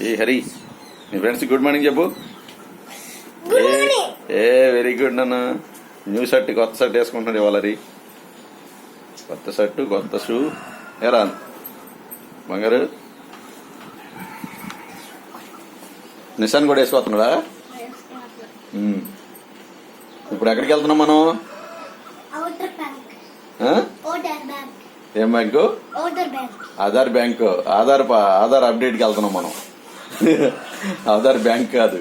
ఏ హరి నీ friends good morning చెప్పు. ఏ- very good నాన్న. న్యూ షర్ట్ కొత్త షర్ట్ వేసుకుంటున్నాడు ఇవాళ హరి. కొత్త షర్టు కొత్త షూ ఏరా బంగారు. నిశాన్ కూడా వేసుకొస్తున్నాడా? ఉమ్. ఇప్పుడు ఎక్కడికి వెళ్తున్నాం మనం? ఏం బ్యాంకు ఆధార్ బ్యాంక్. ఆధార్ ఆధార్ అప్డేట్కి వెళ్తున్నాం మనం. ఆధార్ బ్యాంక్ కాదు.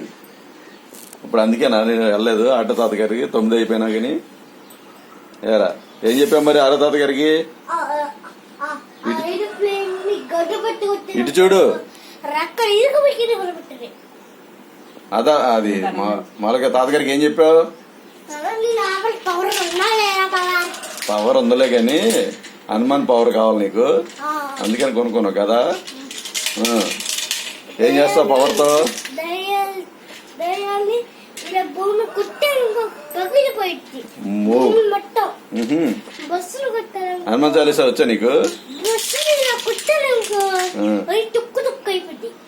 ఇప్పుడు అందుకేనా నేను వెళ్ళలేదు. ఆటో తాత గారికి తొమ్మిది అయిపోయినా కానీ. ఏరా ఏం చెప్పాం మరి ఆటో తాత గారికి ని ఇటు చూడు. అదా అది మామూలుగా తాతగారికి ఏం చెప్పావు? నీ పవర్ ఉందలే కానీ హనుమాన్ పవర్ కావాలి నీకు. అందుకని కొనుక్కున్నావు కదా. ఏం చేస్తావు పవర్తో? హనుమాన్ చాలీసా వచ్చా నీకు?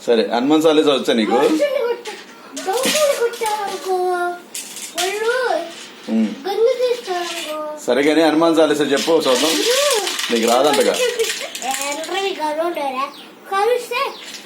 సరే హనుమాన్ చాలీసా వచ్చా నీకు? సరే కానీ హనుమాన్ చాలీసా చెప్పు చూద్దాం నీకు రాదంటగా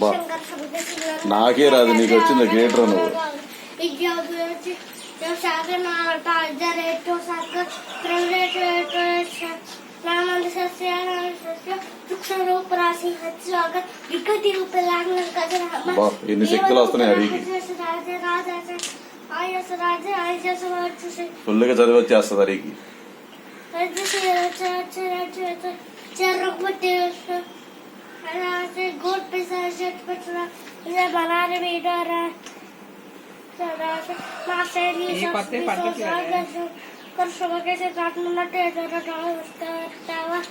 బా నాకే రాదు నీకు వచ్చింది గ్రేటర్ నువ్వు ఎన్ని శక్తులు వస్తున్నాయి అడిగి ఫుల్గా చదివచ్చేస్తుంది అడిగి चरक पटेल गोल पिसा शर्ट पटना इधर बनाने में डर है पत्ते पत्ते कर सुबह कैसे काट मनाते हैं जरा डाल उसका तावा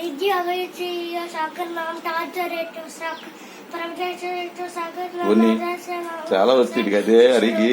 इजी अभी चाहिए सागर नाम ताजर है तो सागर परम जैसे तो सागर नाम ताजर से చాలా వస్తుంది కదే అడిగి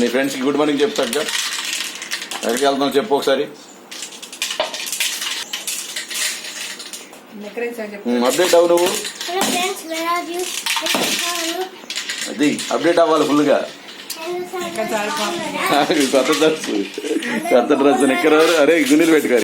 నీ ఫ్రెండ్స్కి గుడ్ మార్నింగ్ చెప్తాక ఎక్కడికి వెళ్తున్నావు చెప్పు ఒకసారి. అప్డేట్ అవ్వు నువ్వు. Hello friends where are you అది అప్డేట్ అవ్వాలి ఫుల్గా కొత్త డ్రెస్. కొత్త డ్రెస్. నిక్కరారు అరే గుండెలు పెట్టుకోరు